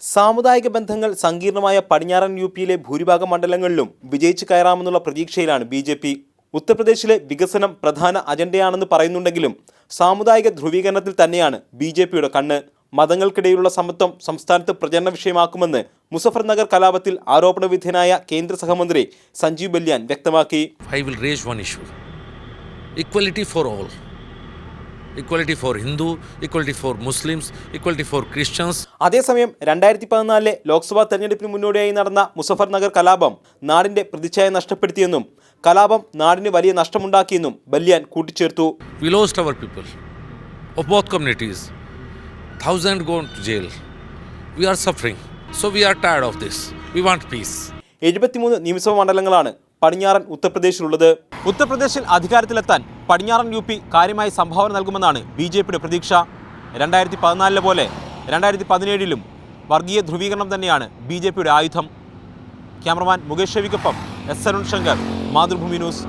സാമുദായിക ബന്ധങ്ങൾ സങ്കീർണമായ പടിഞ്ഞാറൻ യു പിയിലെ ഭൂരിഭാഗം മണ്ഡലങ്ങളിലും വിജയിച്ചു കയറാമെന്നുള്ള പ്രതീക്ഷയിലാണ് ബി ജെ പി. ഉത്തർപ്രദേശിലെ വികസനം പ്രധാന അജണ്ടയാണെന്ന് പറയുന്നുണ്ടെങ്കിലും സാമുദായിക ധ്രുവീകരണത്തിൽ തന്നെയാണ് ബി ജെ പിയുടെ കണ്ണ്. മതങ്ങൾക്കിടയിലുള്ള സമത്വം സംസ്ഥാനത്ത് പ്രചരണ വിഷയമാക്കുമെന്ന് മുസഫർ നഗർ കലാപത്തിൽ ആരോപണ വിധേയനായ കേന്ദ്ര സഹമന്ത്രി സഞ്ജീവ് ബല്യാൻ വ്യക്തമാക്കി. I will raise one issue for all. Equality for Hindu, equality for Muslims, equality for Christians. അതേസമയം രണ്ടായിരത്തി പതിനാലിലെ ലോക്സഭാ തെരഞ്ഞെടുപ്പിന് മുന്നോടിയായി നടന്ന മുസഫർ നഗർ കലാപം നാടിന്റെ പ്രതിച്ഛായ നഷ്ടപ്പെടുത്തിയെന്നും കലാപം നാടിന് വലിയ നഷ്ടമുണ്ടാക്കിയെന്നും ബല്യാൻ കൂട്ടിച്ചേർത്തു We lost our people of both communities. Thousand gone to jail. We are suffering. So we are tired of this. We want peace. എഴുപത്തിമൂന്ന് നിയമസഭാ മണ്ഡലങ്ങളാണ് പടിഞ്ഞാറൻ ഉത്തർപ്രദേശിലുള്ളത്. ഉത്തർപ്രദേശിൽ അധികാരത്തിലെത്താൻ പടിഞ്ഞാറൻ യു പി കാര്യമായി സംഭാവന നൽകുമെന്നാണ് ബി ജെ പിയുടെ പ്രതീക്ഷ. രണ്ടായിരത്തി പതിനാലിലെ പോലെ രണ്ടായിരത്തി പതിനേഴിലും വർഗീയ ധ്രുവീകരണം തന്നെയാണ് ബി ജെ പിയുടെ ആയുധം. ക്യാമറമാൻ മുകേഷ് രവിക്കൊപ്പം എസ് അരുൺ ശങ്കർ മാതൃഭൂമി ന്യൂസ്.